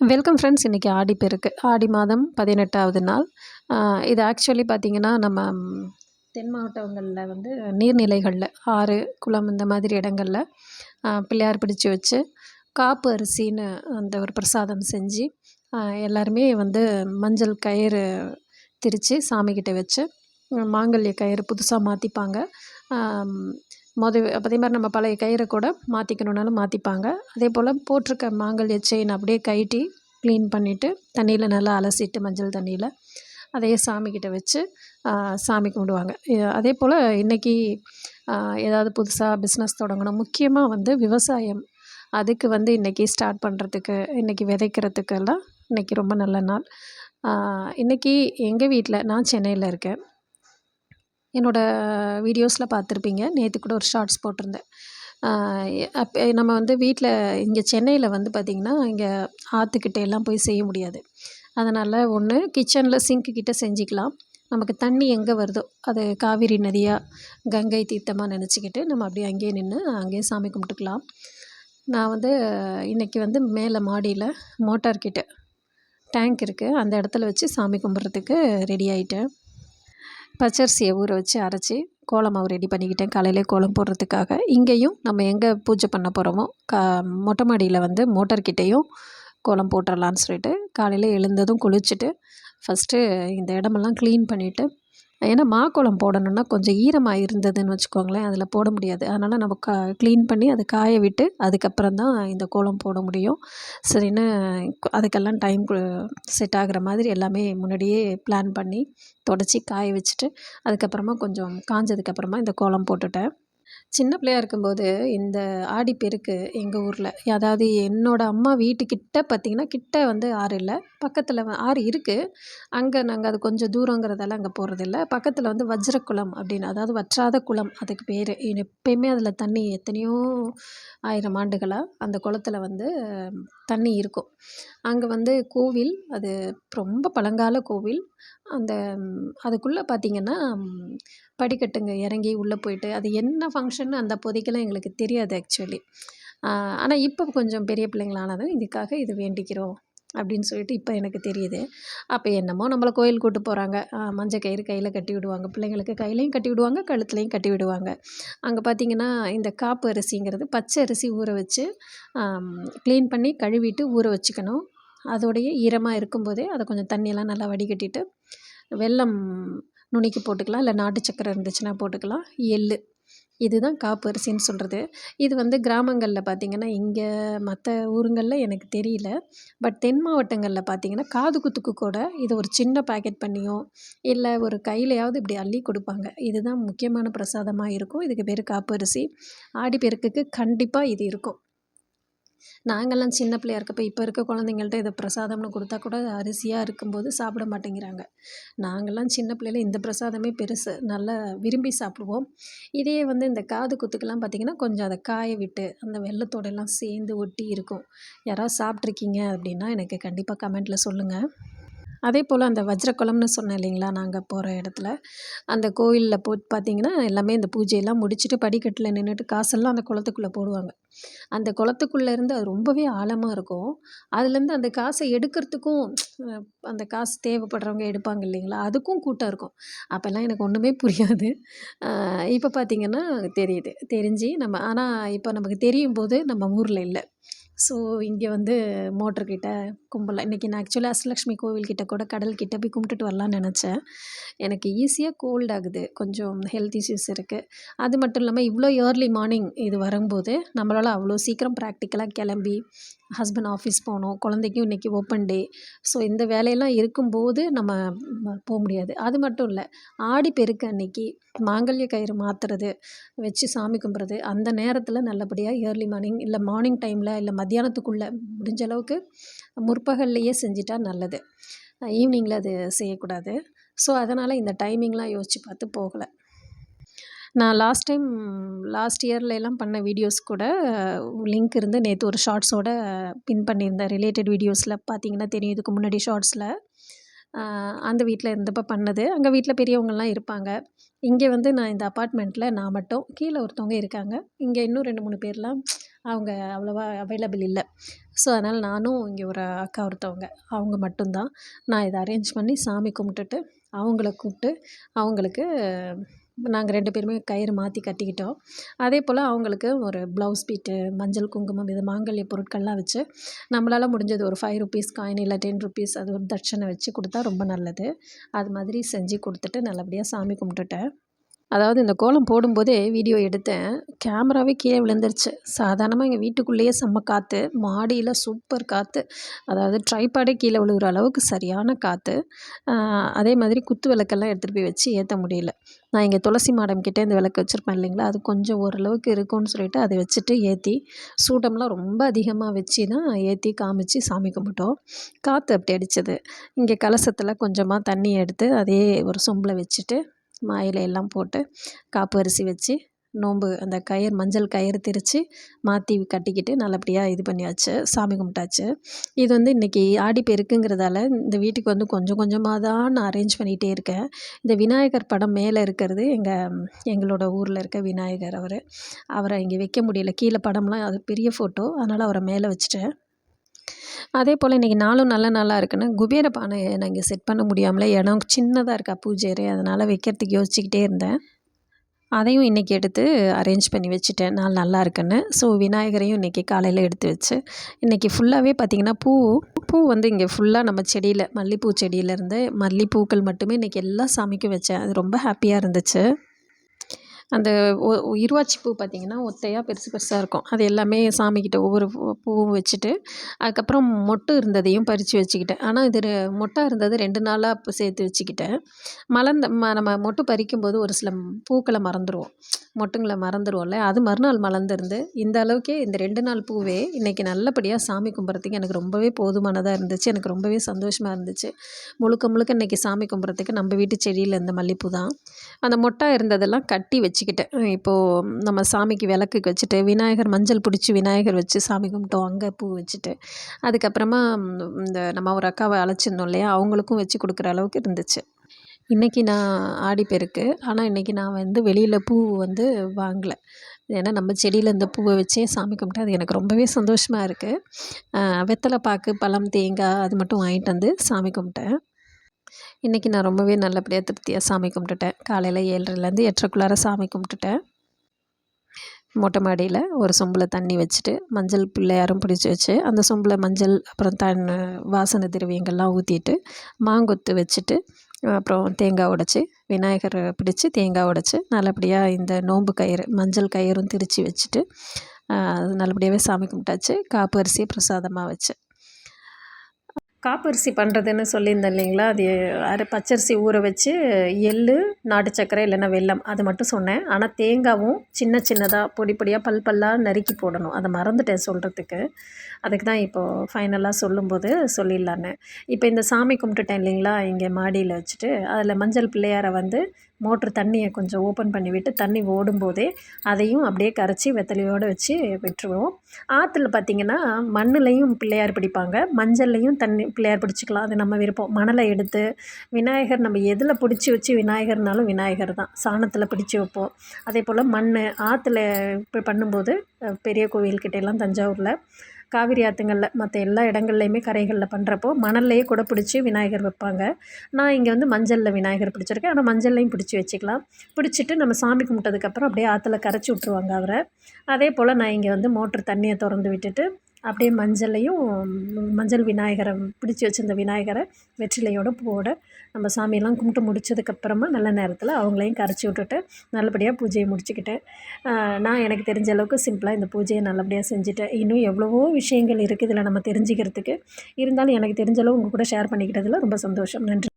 Welcome friends இன்றைக்கி ஆடி பெருக்கு. ஆடி மாதம் பதினெட்டாவது நாள். இது ஆக்சுவலி பார்த்திங்கன்னா நம்ம தென் மாவட்டங்களில் வந்து நீர்நிலைகளில் ஆறு குளம் இந்த மாதிரி இடங்களில் பிள்ளையார் பிடிச்சி வச்சு காப்பு அரிசின்னு அந்த ஒரு பிரசாதம் செஞ்சு எல்லாருமே வந்து மஞ்சள் கயிறு திரித்து சாமிக்கிட்ட வச்சு மாங்கல்ய கயிறு புதுசாக மாற்றிப்பாங்க மொத அதே மாதிரி நம்ம பழைய கயிறை கூட மாற்றிக்கணுன்னாலும் மாற்றிப்பாங்க அதே போல் போட்டிருக்க மாங்கல்ய செயின் அப்படியே கழட்டி க்ளீன் பண்ணிவிட்டு தண்ணியில் நல்லா அலசிட்டு மஞ்சள் தண்ணியில் அதையே சாமிக்கிட்ட வச்சு சாமி கும்பிடுவாங்க. அதே போல் இன்றைக்கி ஏதாவது புதுசாக பிஸ்னஸ் தொடங்கணும். முக்கியமாக வந்து விவசாயம். அதுக்கு வந்து இன்றைக்கி ஸ்டார்ட் பண்ணுறதுக்கு இன்றைக்கி விதைக்கிறதுக்கெல்லாம் இன்றைக்கி ரொம்ப நல்ல நாள். இன்றைக்கி எங்கள் வீட்டில் நான் சென்னையில் இருக்கேன். என்னோடய வீடியோஸில் பார்த்துருப்பீங்க. நேற்று கூட ஒரு ஷார்ட்ஸ் போட்டிருந்தேன். அப்போ நம்ம வந்து வீட்டில் இங்கே சென்னையில் வந்து பார்த்திங்கன்னா இங்கே ஆற்றுக்கிட்ட எல்லாம் போய் செய்ய முடியாது. அதனால் ஒன்று கிச்சனில் சிங்க்கு கிட்டே செஞ்சுக்கலாம். நமக்கு தண்ணி எங்கே வருதோ அது காவிரி நதியாக கங்கை தீர்த்தமாக நினச்சிக்கிட்டு நம்ம அப்படியே அங்கேயே நின்று அங்கேயே சாமி கும்பிட்டுக்கலாம். நான் வந்து இன்றைக்கி வந்து மேலே மாடியில் மோட்டார் கிட்ட டேங்க் இருக்குது அந்த இடத்துல வச்சு சாமி கும்பிட்றதுக்கு ரெடி ஆகிட்டேன் பச்சரிசியை ஊற வச்சு அரைச்சி கோலம் மாவு ரெடி பண்ணிக்கிட்டேன். காலையிலே கோலம் போடுறதுக்காக. இங்கேயும் நம்ம எங்கே பூஜை பண்ண போகிறோமோ கா மொட்டை மாடியில் வந்து மோட்டர்கிட்டேயும் கோலம் போட்டுடலான்னு சொல்லிட்டு காலையில் எழுந்ததும் குளிச்சுட்டு ஃபஸ்ட்டு இந்த இடமெல்லாம் க்ளீன் பண்ணிவிட்டு ஏன்னா மாக்குளம் போடணுன்னா கொஞ்சம் ஈரமாக இருந்ததுன்னு வச்சுக்கோங்களேன் அதில் போட முடியாது. அதனால் நம்ம கா க்ளீன் பண்ணி அதை காய விட்டு அதுக்கப்புறம் தான் இந்த கோலம் போட முடியும். சரின்னு அதுக்கெல்லாம் டைம் செட் ஆகுற மாதிரி எல்லாமே முன்னாடியே பிளான் பண்ணி தொடச்சி காய வச்சுட்டு அதுக்கப்புறமா கொஞ்சம் காஞ்சதுக்கப்புறமா இந்த கோலம் போட்டுட்டேன். சின்ன பிள்ளையா இருக்கும்போது இந்த ஆடிப்பெருக்கு எங்கள் ஊரில் அதாவது என்னோடய அம்மா வீட்டுக்கிட்ட பார்த்திங்கன்னா கிட்ட வந்து ஆறு இல்லை. பக்கத்தில் ஆறு இருக்குது அங்கே நாங்கள் அது கொஞ்சம் தூரங்கிறதால அங்கே போகிறதில்ல பக்கத்தில் வந்து வஜ்ரக்குளம் அப்படின்னு அதாவது வற்றாத குளம் அதுக்கு பேர். எப்பயுமே அதில் தண்ணி எத்தனையோ ஆயிரம் ஆண்டுகளாக அந்த குளத்துல வந்து தண்ணி இருக்கும். அங்கே வந்து கோவில் அது ரொம்ப பழங்கால கோவில். அந்த அதுக்குள்ளே பார்த்தீங்கன்னா படிக்கட்டுங்க இறங்கி உள்ளே போயிட்டு அது என்ன ஃபங்க்ஷன் அந்த அப்போதைக்கெல்லாம் எங்களுக்கு தெரியாது ஆக்சுவலி ஆனால் இப்போ கொஞ்சம் பெரிய பிள்ளைங்களானதும் இதுக்காக இது வேண்டிக்கிறோம் அப்படின்னு சொல்லிட்டு இப்போ எனக்கு தெரியுது. அப்போ என்னமோ நம்மளை கோயில் கூட்டு போகிறாங்க மஞ்சள் கயிறு கையில் கட்டி விடுவாங்க. பிள்ளைங்களுக்கு கையிலையும் கட்டி விடுவாங்க கழுத்துலையும் கட்டி விடுவாங்க. அங்கே பார்த்தீங்கன்னா இந்த காப்பு அரிசிங்கிறது பச்சை அரிசி ஊற வச்சு க்ளீன் பண்ணி கழுவிட்டு ஊற வச்சுக்கணும். அதோடைய ஈரமாக இருக்கும்போதே அதை கொஞ்சம் தண்ணியெல்லாம் நல்லா வடிகட்டிட்டு வெல்லம் நுணுக்கி போட்டுக்கலாம். இல்லை நாட்டு சக்கரை இருந்துச்சுன்னா போட்டுக்கலாம். எள்ளு. இதுதான் காப்பு அரிசின்னு சொல்கிறது இது வந்து கிராமங்களில் பார்த்திங்கன்னா இங்கே மற்ற ஊருங்களில் எனக்கு தெரியல. பட் தென் மாவட்டங்களில் பார்த்திங்கன்னா காது குத்துக்கு கூட இது ஒரு சின்ன பேக்கெட் பண்ணியோ இல்லை ஒரு கையிலையாவது இப்படி அள்ளி கொடுப்பாங்க. இதுதான் முக்கியமான பிரசாதமாக இருக்கும். இதுக்கு பேர் காப்பு அரிசி. ஆடி பெருக்குக்கு கண்டிப்பாக இது இருக்கும். நாங்கள்லாம் சின்ன பிள்ளையா இருக்கப்போ இப்போ இருக்க குழந்தைங்கள்ட்ட இதை பிரசாதம்னு கொடுத்தா கூட அரிசியாக இருக்கும்போது சாப்பிட மாட்டேங்கிறாங்க. நாங்கள்லாம் சின்ன பிள்ளையில இந்த பிரசாதமே பெருசு. நல்லா விரும்பி சாப்பிடுவோம். இதே வந்து இந்த காது குத்துக்கெல்லாம் பார்த்திங்கன்னா கொஞ்சம் அதை காய விட்டு அந்த வெள்ளத்தோடெல்லாம் சேர்ந்து ஒட்டி இருக்கும். யாராவது சாப்பிட்ருக்கீங்க அப்படின்னா எனக்கு கண்டிப்பாக கமெண்ட்டில் சொல்லுங்கள் அதே போல் அந்த வஜ்ரகுளம்னு சொன்னேன் இல்லைங்களா நாங்கள் போகிற இடத்துல. அந்த கோயிலில் போ பார்த்தீங்கன்னா எல்லாமே இந்த பூஜையெல்லாம் முடிச்சுட்டு படிக்கட்டில் நின்றுட்டு காசெல்லாம் அந்த குளத்துக்குள்ளே போடுவாங்க. அந்த குளத்துக்குள்ளே இருந்து அது ரொம்பவே ஆழமாக இருக்கும். அதுலேருந்து அந்த காசை எடுக்கிறதுக்கும் அந்த காசு தேவைப்படுறவங்க எடுப்பாங்க இல்லைங்களா அதுக்கும் கூட்டம் இருக்கும். அப்போல்லாம் எனக்கு ஒன்றுமே புரியாது. இப்போ பார்த்தீங்கன்னா தெரியுது தெரிஞ்சு நம்ம ஆனால் இப்போ நமக்கு தெரியும் போது நம்ம ஊரில் இல்லை. ஸோ இங்கே வந்து மோட்டர்கிட்ட கும்பலாக இன்றைக்கி நான் ஆக்சுவலாக அஷ்டலக்ஷ்மி கோவில்கிட்ட கூட கடல் கிட்ட போய் கும்பிட்டுட்டு வரலான்னு நினச்சேன். எனக்கு ஈஸியாக கோல்ட் ஆகுது. கொஞ்சம் ஹெல்த் இஷ்யூஸ் இருக்குது அது மட்டும் இல்லாமல் இவ்வளோ ஏர்லி மார்னிங் இது வரும்போது நம்மளால் அவ்வளோ சீக்கிரம் ப்ராக்டிக்கலாக கிளம்பி ஹஸ்பண்ட் ஆஃபீஸ் போகணும் குழந்தைக்கும் இன்றைக்கி ஓப்பன் டே ஸோ இந்த வேலையெல்லாம் இருக்கும்போது நம்ம போக முடியாது. அது மட்டும் இல்லை ஆடி பெருக்கு அன்னைக்கு மாங்கல்ய கயிறு மாற்றுறது வச்சு சாமி கும்பிட்றது அந்த நேரத்தில் நல்லபடியாக ஏர்லி மார்னிங் இல்லை மார்னிங் டைமில் இல்லை மத்தியானத்துக்குள்ளே முடிஞ்ச அளவுக்கு முற்பகல்லையே செஞ்சிட்டா நல்லது. ஈவினிங்கில் அது செய்யக்கூடாது. ஸோ அதனால் இந்த டைமிங்லாம் யோசித்து பார்த்து போகலை. நான் லாஸ்ட் டைம் லாஸ்ட் இயர்லலாம் எல்லாம் பண்ண வீடியோஸ் கூட லிங்க் இருந்து நேற்று ஒரு ஷார்ட்ஸோட பின் பண்ணியிருந்தேன். ரிலேட்டட் வீடியோஸில் பார்த்தீங்கன்னா தெரியும். இதுக்கு முன்னாடி ஷார்ட்ஸில் அந்த வீட்டில் இருந்தப்போ பண்ணது. அங்கே வீட்டில் பெரியவங்கள்லாம் இருப்பாங்க. இங்கே வந்து நான் இந்த அப்பார்ட்மெண்ட்டில் நான் மட்டும் கீழே ஒருத்தவங்க இருக்காங்க. இங்கே இன்னும் ரெண்டு மூணு பேர்லாம் அவங்க அவ்வளோவா அவைலபிள் இல்லை. ஸோ அதனால் நானும் இங்கே ஒரு அக்கா ஒருத்தவங்க அவங்க மட்டும்தான். நான் இதை அரேஞ்ச் பண்ணி சாமி கும்பிட்டுட்டு அவங்கள கூப்பிட்டு அவங்களுக்கு நாங்கள் ரெண்டு பேருமே கயிறு மாற்றி கட்டிக்கிட்டோம். அதே போல் அவங்களுக்கு ஒரு ப்ளவுஸ் பீட்டு மஞ்சள் குங்குமம் இது மாங்கல்ய பொருட்கள்லாம் வச்சு நம்மளால் முடிஞ்சது ஒரு ஃபைவ் ருபீஸ் காயின் இல்லை டென் ருபீஸ் அது ஒரு தட்சணை வச்சு கொடுத்தா ரொம்ப நல்லது. அது மாதிரி செஞ்சு கொடுத்துட்டு நல்லபடியாக சாமி கும்பிட்டுட்டேன். அதாவது இந்த கோலம் போடும்போதே வீடியோ எடுத்தேன். கேமராவே கீழே விழுந்துருச்சு. சாதாரணமாக எங்கள் வீட்டுக்குள்ளேயே செம்ம காற்று மாடியில் சூப்பர் காற்று அதாவது ட்ரைபாடே கீழே விழுகிற அளவுக்கு சரியான காற்று அதே மாதிரி குத்து விளக்கெல்லாம் எடுத்துகிட்டு போய் வச்சு ஏற்ற முடியல. நான் இங்கே துளசி மாடம் கிட்டே இந்த விளக்கு வச்சுருப்பேன் இல்லைங்களா? அது கொஞ்சம் ஓரளவுக்கு இருக்கும்னு சொல்லிட்டு அதை வச்சுட்டு ஏற்றி சூடம்லாம் ரொம்ப அதிகமாக வச்சு தான் ஏற்றி காமிச்சு சாமி கும்பிட்டோம். காற்று அப்படி அடித்தது இங்கே கலசத்தில் கொஞ்சமாக தண்ணி எடுத்து அதே ஒரு சொம்பில் வச்சுட்டு மா எல்லாம் போட்டு காப்பு அரிசி வச்சு நோன்பு அந்த கயிறு மஞ்சள் கயிறு திரித்து மாற்றி கட்டிக்கிட்டு நல்லபடியாக இது பண்ணியாச்சு. சாமி கும்பிட்டாச்சு. இது வந்து இன்றைக்கி ஆடிப்பெருக்குங்கிறதால இந்த வீட்டுக்கு வந்து கொஞ்சம் கொஞ்சமாக தான் நான் அரேஞ்ச் பண்ணிகிட்டே இருக்கேன். இந்த விநாயகர் படம் மேலே இருக்கிறது எங்கள் எங்களோட ஊரில் இருக்க விநாயகர் அவர். அவரை இங்கே வைக்க முடியல. கீழே படம்லாம் அது பெரிய ஃபோட்டோ அதனால் அவரை மேலே வச்சுட்டேன். அதே போல் இன்றைக்கி நாளும் நல்ல நாளாக இருக்குன்னு குபேர பானை நான் இங்கே செட் பண்ண முடியாமலே இடம் சின்னதாக இருக்கா பூஜை அதனால் வைக்கிறதுக்கு யோசிச்சுக்கிட்டே இருந்தேன். அதையும் இன்றைக்கி எடுத்து அரேஞ்ச் பண்ணி வச்சுட்டேன். நாள் நல்லா இருக்குன்னு. ஸோ விநாயகரையும் இன்றைக்கி காலையில் எடுத்து வச்சு இன்றைக்கி ஃபுல்லாகவே பார்த்திங்கன்னா பூ பூ வந்து இங்கே ஃபுல்லாக நம்ம செடியில் மல்லிகைப்பூ செடியிலேருந்து மல்லிகைப்பூக்கள் மட்டுமே இன்றைக்கி எல்லா சாமிக்கும் வச்சேன். அது ரொம்ப ஹாப்பியாக இருந்துச்சு. அந்த ஒ இருவாச்சி பூ பார்த்திங்கன்னா ஒத்தையாக பெருசு பெருசாக இருக்கும். அது எல்லாமே சாமிக்கிட்ட ஒவ்வொரு பூவும் வச்சுட்டு அதுக்கப்புறம் மொட்டு இருந்ததையும் பறித்து வச்சுக்கிட்டேன். ஆனால் இது மொட்டாக இருந்தது ரெண்டு நாளாக சேர்த்து வச்சுக்கிட்டேன். மலர்ந்த ம நம்ம மொட்டு பறிக்கும்போது ஒரு சில பூக்களை மறந்துடுவோம் மொட்டுங்களை மறந்துடுவோம்ல அது மறுநாள் மலர்ந்துருந்து இந்த அளவுக்கே இந்த ரெண்டு நாள் பூவே இன்றைக்கி நல்லபடியாக சாமி கும்பிட்றதுக்கு எனக்கு ரொம்பவே போதுமானதாக இருந்துச்சு. எனக்கு ரொம்பவே சந்தோஷமாக இருந்துச்சு. முழுக்க முழுக்க இன்றைக்கி சாமி கும்பிட்றதுக்கு நம்ம வீட்டு செடியில் இருந்த மல்லிப்பூ தான். அந்த மொட்டாக இருந்ததெல்லாம் கட்டி வச்சு வச்சுக்கிட்டேன். இப்போது நம்ம சாமிக்கு விளக்குக்கு வச்சுட்டு விநாயகர் மஞ்சள் பிடிச்சி விநாயகர் வச்சு சாமி கும்பிட்டோம் அங்கே பூ வச்சுட்டு அதுக்கப்புறமா இந்த நம்ம ஒரு அக்காவை அழைச்சிருந்தோம் இல்லையா? அவங்களுக்கும் வச்சு கொடுக்குற அளவுக்கு இருந்துச்சு. இன்றைக்கி நான் ஆடிப்பெருக்கு ஆனால் இன்றைக்கி நான் வந்து வெளியில் பூ வந்து வாங்கலை. ஏன்னா நம்ம செடியில் இந்த பூவை வச்சே சாமி கும்பிட்டு அது எனக்கு ரொம்பவே சந்தோஷமாக இருக்குது வெத்தலை பாக்கு பழம் தேங்காய் அது மட்டும் வாங்கிட்டு வந்து சாமி கும்பிட்டேன். இன்றைக்கி நான் ரொம்பவே நல்லபடியாக திருப்தியாக சாமி கும்பிட்டுட்டேன். காலையில் ஏழரைலேருந்து எட்டரைக்குள்ளார சாமி கும்பிட்டுட்டேன். மொட்டை மாடியில் ஒரு சொம்பில் தண்ணி வச்சுட்டு மஞ்சள் பிள்ளையாரும் பிடிச்சி வச்சு அந்த சொம்பில் மஞ்சள் அப்புறம் தன் வாசனை திரவியங்கள்லாம் ஊற்றிட்டு மாங்கொத்து வச்சுட்டு அப்புறம் தேங்காய் உடைச்சி விநாயகரை பிடிச்சி தேங்காய் உடைச்சி நல்லபடியாக இந்த நோன்பு கயிறு மஞ்சள் கயிறும் திரித்து வச்சுட்டு நல்லபடியாகவே சாமி கும்பிட்டாச்சு. காப்பு அரிசி பிரசாதமாக வச்சு. காப்பரிசி பண்ணுறதுன்னு சொல்லியிருந்தேன் இல்லைங்களா? அது அரை பச்சரிசி ஊற வச்சு எள் நாட்டு சர்க்கரை இல்லைன்னா வெல்லம் அது மட்டும் சொன்னேன். ஆனால் தேங்காவும் சின்ன சின்னதாக பொடி பொடியாக பல் பல்லாக நறுக்கி போடணும். அதை மறந்துட்டேன் சொல்கிறதுக்கு அதுக்கு தான் இப்போது ஃபைனலாக சொல்லும்போது சொல்லிடலான்னு. இப்போ இந்த சாமி கும்பிட்டுட்டேன் இல்லைங்களா? இங்கே மாடியில் வச்சுட்டு அதில் மஞ்சள் பிள்ளையாரை வந்து மோட்ரு தண்ணியை கொஞ்சம் ஓப்பன் பண்ணி விட்டு தண்ணி ஓடும்போதே அதையும் அப்படியே கரைச்சி வெத்தலையோடு வச்சு விட்டுருவோம். ஆற்றுல பார்த்திங்கன்னா மண்ணுலையும் பிள்ளையார் பிடிப்பாங்க. மஞ்சள்லையும் தண்ணி பிள்ளையார் பிடிச்சிக்கலாம். அது நம்ம விருப்பம். மணலை எடுத்து விநாயகர் நம்ம எதில் பிடிச்சி வச்சு விநாயகர்னாலும் விநாயகர் தான். சாணத்தில் பிடிச்சி வைப்போம். அதே போல் மண் ஆற்றுல இப்போ பண்ணும்போது பெரிய கோவில்கிட்ட எல்லாம் தஞ்சாவூரில் காவிரி ஆற்றுங்களில் மற்ற எல்லா இடங்கள்லையுமே கரைகளில் பண்ணுறப்போ மணல்லையே கூட பிடிச்சி விநாயகர் வைப்பாங்க. நான் இங்கே வந்து மஞ்சளில் விநாயகர் பிடிச்சிருக்கேன். ஆனால் மஞ்சள்லையும் பிடிச்சி வச்சுக்கலாம். பிடிச்சிட்டு நம்ம சாமி கும்பிட்டதுக்கப்புறம் அப்படியே ஆற்றுல கரைச்சி விட்ருவாங்க அவரை. அதே போல் நான் இங்கே வந்து மோட்ரு தண்ணியை திறந்து விட்டுட்டு அப்படியே மஞ்சளையும் மஞ்சள் விநாயகரை பிடிச்சி வச்சுருந்த விநாயகரை வெற்றிலையோடு போட நம்ம சாமியெல்லாம் கும்பிட்டு முடிச்சதுக்கப்புறமா நல்ல நேரத்தில் அவங்களையும் கரைச்சி விட்டுட்டு நல்லபடியாக பூஜையை முடிச்சுக்கிட்டேன். நான் எனக்கு தெரிஞ்ச அளவுக்கு சிம்பிளாக இந்த பூஜையை நல்லபடியாக செஞ்சுட்டேன். இன்னும் எவ்வளவோ விஷயங்கள் இருக்குது இதில் நம்ம தெரிஞ்சுக்கிறதுக்கு. இருந்தாலும் எனக்கு தெரிஞ்ச அளவு உங்கள் கூட ஷேர் பண்ணிக்கிட்டதில் ரொம்ப சந்தோஷம். நன்றி.